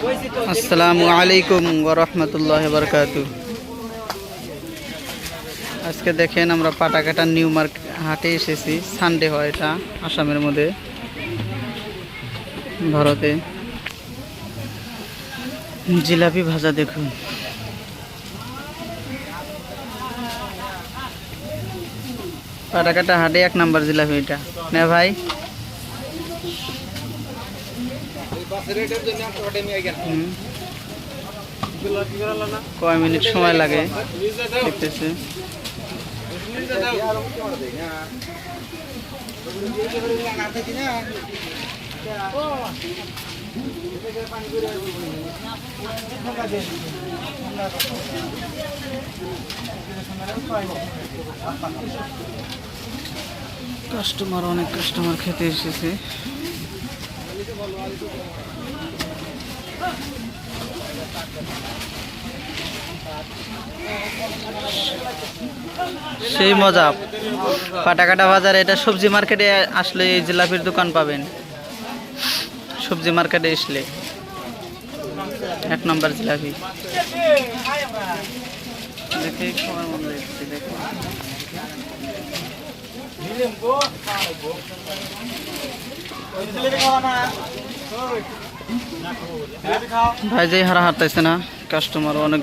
আসসালামু আলাইকুম রহমতুল্লাহ বরকাত আজকে দেখেন আমরা পাটাকাটা নিউ মার্কেট হাটে এসেছি। সানডে হয় এটা, আসামের মধ্যে। ভারতে। জিলাপি ভাজা দেখুন। পাটাকাটা হাটে এক নাম্বার জিলাপি এটা। না ভাই। কয় মিনিট সময় লাগে? দেখতেছে। কাস্টমার অনেক কাস্টমার খেতে এসেছে। সেই মজা। পাটাকাটা বাজার এটা সবজি মার্কেটে আসলে এই জিলাপির দোকান পাবেন। সবজি মার্কেটে আসলে এক নম্বর জিলাপি। ভাই, যাই হারা হারতেছে না কাস্টমার অনেক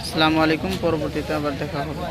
আসসালামু আলাইকুম পরবর্তীতে আবার দেখা হবে।